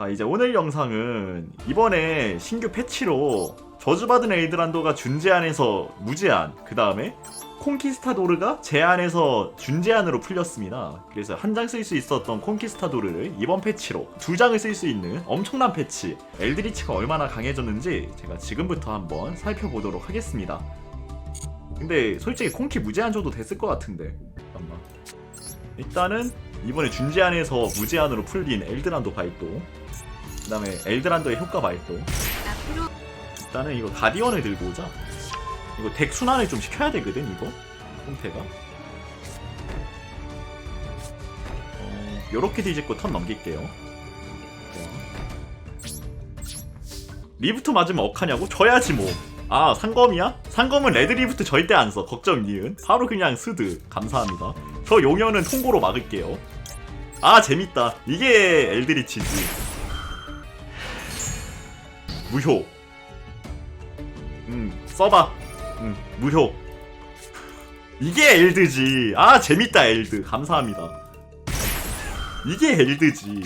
아, 이제 오늘 영상은 이번에 신규 패치로 저주받은 에이드란도가 준제한에서 무제한, 그 다음에 콘키스타도르가 제한에서 준제한으로 풀렸습니다. 그래서 한 장 쓸 수 있었던 콘키스타도르를 이번 패치로 두 장을 쓸 수 있는 엄청난 패치, 엘드리치가 얼마나 강해졌는지 제가 지금부터 한번 살펴보도록 하겠습니다. 근데 솔직히 콘키 무제한 줘도 됐을 것 같은데. 잠깐만. 일단은 이번에 준제한에서 무제한으로 풀린 엘드란도 발동 그 다음에 엘드란도의 효과 발동 일단은 이거 가디언을 들고 오자. 이거 덱 순환을 좀 시켜야 되거든 이거. 형태가. 어, 요렇게 뒤집고 턴 넘길게요. 리부트 맞으면 억하냐고? 져야지 뭐 아 상검이야? 상검은 레드 리부트 절대 안 써. 걱정 니은. 바로 그냥 스드. 감사합니다. 저 용연은 통고로 막을게요. 아 재밌다. 이게 엘드리치지 무효. 음 써봐. 음 무효. 이게 엘드지. 아 재밌다 엘드. 감사합니다. 이게 엘드지.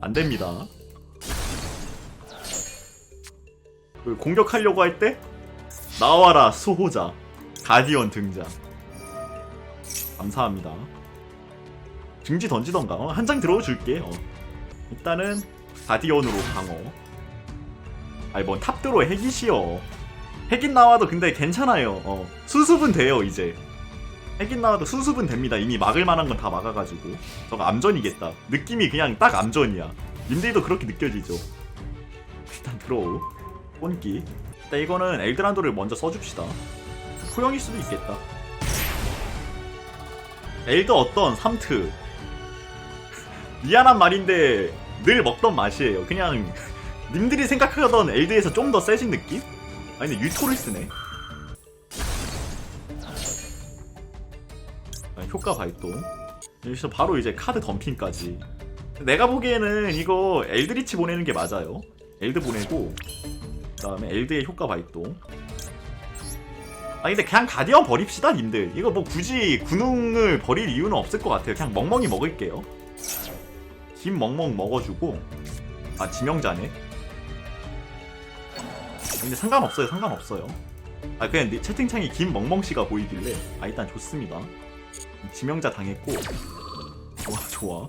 안 됩니다. 그리고 공격하려고 할 때 나와라 수호자. 가디언 등장. 감사합니다. 증지 던지던가. 어, 한장 들어줄게. 어. 일단은 가디언으로 방어 아니 뭔 탑드로 핵이시여. 핵인 나와도 근데 괜찮아요. 어. 수습은 돼요 이제. 핵인 나와도 수습은 됩니다. 이미 막을 만한 건 다 막아가지고. 저거 암전이겠다. 느낌이 그냥 딱 암전이야. 님들도 그렇게 느껴지죠. 일단 들어오 꼰기. 일단 이거는 엘드란도를 먼저 써줍시다. 소형일 수도 있겠다. 엘드 어떤 3트. 미안한 말인데 늘 먹던 맛이에요. 그냥 님들이 생각하던 엘드에서 좀 더 세진 느낌? 아니 근데 유토를 쓰네. 아, 효과 발동. 여기서 바로 이제 카드 덤핑까지. 내가 보기에는 이거 엘드리치 보내는 게 맞아요. 엘드 보내고 그 다음에 엘드의 효과 발동. 아 근데 그냥 가디언 버립시다 님들. 이거 뭐 굳이 군웅을 버릴 이유는 없을 것 같아요. 그냥 멍멍이 먹을게요 김 멍멍 먹어주고 아 지명자네? 근데 상관없어요 상관없어요. 아 그냥 내 채팅창에 김 멍멍씨가 보이길래 아 일단 좋습니다. 지명자 당했고. 좋아 좋아.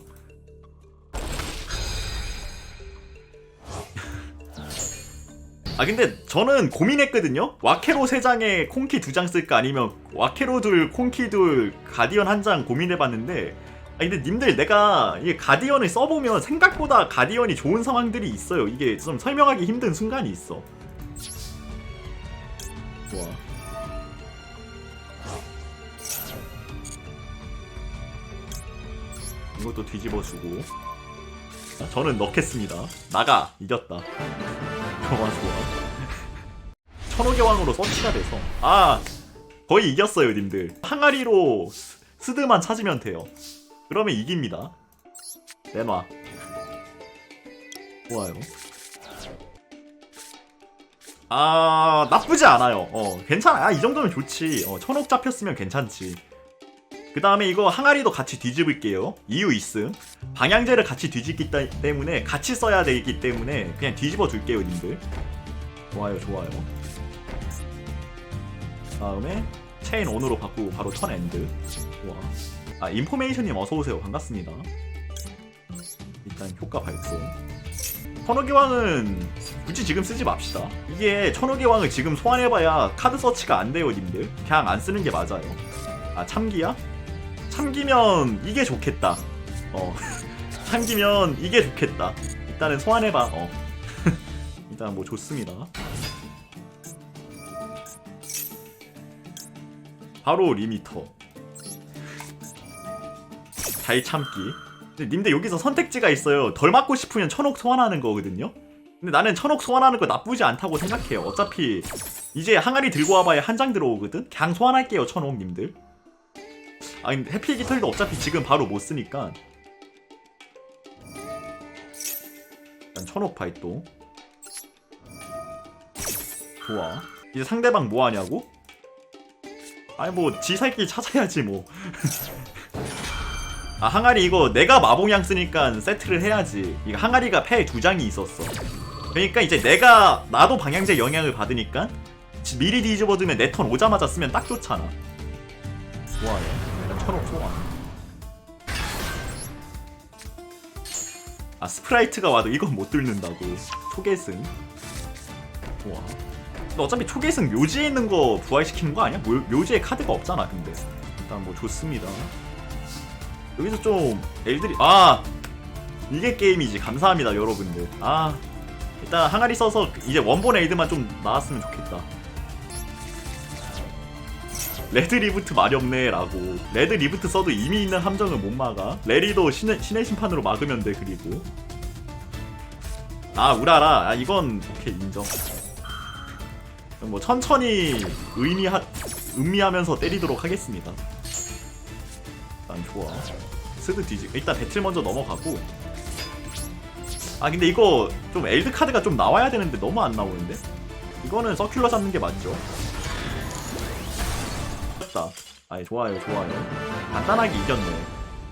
아 근데 저는 고민했거든요. 와케로 3장에 콩키 2장 쓸까? 아니면 와케로 둘, 콩키 둘, 가디언 한 장 고민해봤는데 아 근데 님들 내가 이게 가디언을 써보면 생각보다 가디언이 좋은 상황들이 있어요. 이게 좀 설명하기 힘든 순간이 있어. 좋아. 이것도 뒤집어주고 자, 저는 넣겠습니다. 나가 이겼다. 좋아 좋아 천호개 왕으로 서치가 돼서 아 거의 이겼어요 님들 항아리로 스- 스드만 찾으면 돼요 그러면 이깁니다. 내놔. 좋아요. 아 나쁘지 않아요. 어 괜찮아. 아, 이 정도면 좋지. 어 천옥 잡혔으면 괜찮지. 그 다음에 이거 항아리도 같이 뒤집을게요. 이유 있음. 방향제를 같이 뒤집기 따- 때문에 같이 써야 되기 때문에 그냥 뒤집어 줄게요 님들. 좋아요 좋아요. 다음에 체인 온으로 바꾸고 바로 턴 엔드. 좋아 아 인포메이션님 어서오세요. 반갑습니다. 일단 효과 발동 천호기 왕은 굳이 지금 쓰지 맙시다. 이게 천호기 왕을 지금 소환해봐야 카드 서치가 안 돼요 님들. 그냥 안 쓰는 게 맞아요. 아 참기야? 참기면 이게 좋겠다. 어 참기면 이게 좋겠다. 일단은 소환해봐 어. 일단 뭐 좋습니다. 바로 리미터 잘 참기. 근데 님들 여기서 선택지가 있어요. 덜 맞고 싶으면 천옥 소환하는 거거든요. 근데 나는 천옥 소환하는 거 나쁘지 않다고 생각해요. 어차피 이제 항아리 들고 와봐야 한 장 들어오거든? 그냥 소환할게요 천옥 님들. 아니 해피 깃털도 어차피 지금 바로 못 쓰니까. 천옥 발동. 좋아. 이제 상대방 뭐 하냐고? 아니 뭐 지살길 찾아야지 뭐 아 항아리 이거 내가 마봉양 쓰니까 세트를 해야지. 이거 항아리가 패에 두 장이 있었어. 그러니까 이제 내가 나도 방향제 영향을 받으니까 지- 미리 뒤집어두면 내 턴 오자마자 쓰면 딱 좋잖아. 좋아요 일단 천억 소환 아 스프라이트가 와도 이건 못 뚫는다고. 초계승. 좋아. 근데 어차피 초계승 묘지에 있는 거 부활시키는 거 아니야? 묘, 묘지에 카드가 없잖아 근데. 일단 뭐 좋습니다 여기서 좀 엘들이 아 이게 게임이지. 감사합니다 여러분들. 아 일단 항아리 써서 이제 원본 에이드만 좀 나왔으면 좋겠다. 레드 리부트 말이 없네 라고. 레드 리부트 써도 이미 있는 함정을 못 막아. 레리도 신의, 신의 심판으로 막으면 돼 그리고. 아 우라라. 아 이건 오케이 인정. 뭐 천천히 의미하, 음미하면서 때리도록 하겠습니다 난 좋아. 스드 뒤지. 일단 배틀 먼저 넘어가고. 아 근데 이거 좀 엘드 카드가 좀 나와야 되는데 너무 안 나오는데? 이거는 서큘러 잡는 게 맞죠? 좋다. 아이 좋아요 좋아요. 간단하게 이겼네.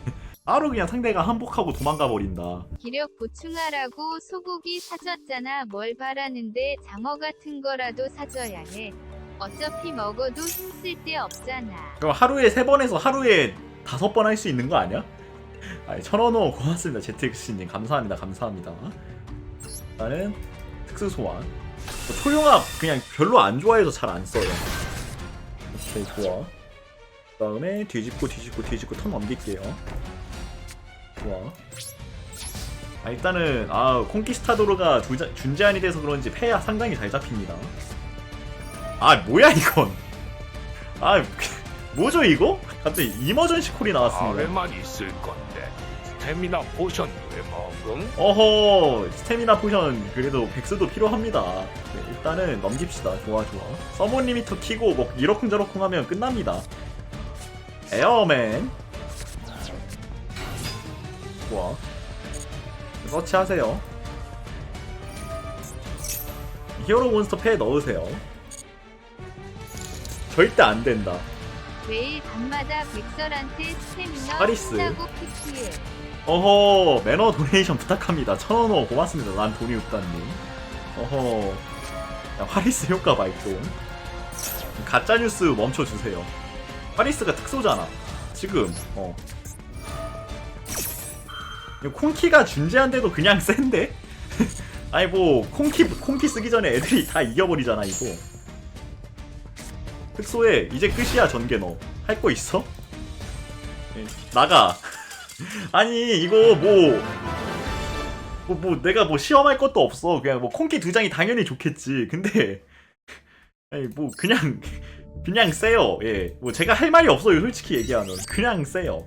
바로 그냥 상대가 한복하고 도망가 버린다. 기력 보충하라고 소고기 사줬잖아. 뭘 바라는데 장어 같은 거라도 사줘야 해. 어차피 먹어도 힘 쓸 데 없잖아. 그럼 하루에 세 번에서 하루에 다섯 번 할 수 있는 거 아니야? 아니 천원호 고맙습니다 제트엑스님. 감사합니다 감사합니다. 일단은 특수 소환. 뭐 초용합 그냥 별로 안 좋아해서 잘 안 써요. 오케이 좋아. 그 다음에 뒤집고 뒤집고 뒤집고 턴 넘길게요. 좋아. 아 일단은 아 콩키스타도르가 주자- 준제한이 돼서 그런지 패야 상당히 잘 잡힙니다. 아 뭐야 이건? 아 뭐죠 이거? 갑자기 이머전시 콜이 나왔습니다. 아래만 있을 건데 스태미나 포션 왜 먹음? 어허 스태미나 포션 그래도 백스도 필요합니다. 네, 일단은 넘깁시다. 좋아 좋아. 서브 리미터 키고 뭐 이러쿵저러쿵 하면 끝납니다. 에어맨. 좋아. 서치하세요. 히어로 몬스터 패에 넣으세요. 절대 안 된다 매일 밤마다 백설한테 스태미너 하리스. 혼나고 PPL. 어허 매너 도네이션 부탁합니다. 천원호 고맙습니다. 난 돈이 없다님. 어허 야, 화리스 효과 발동 가짜뉴스 멈춰주세요. 화리스가 특소잖아. 지금 어. 이거 콩키가 준재한데도 그냥 센데? 아니 뭐 콩키 콩키 쓰기 전에 애들이 다 이겨버리잖아 이거 특소에 이제 끝이야 전개 너. 할 거 있어? 예, 나가. 아니 이거 뭐, 뭐, 뭐 내가 뭐 시험할 것도 없어. 그냥 뭐 콩키 두 장이 당연히 좋겠지. 근데 아니 뭐 그냥 그냥 세요. 예뭐 제가 할 말이 없어요 솔직히 얘기하면. 그냥 세요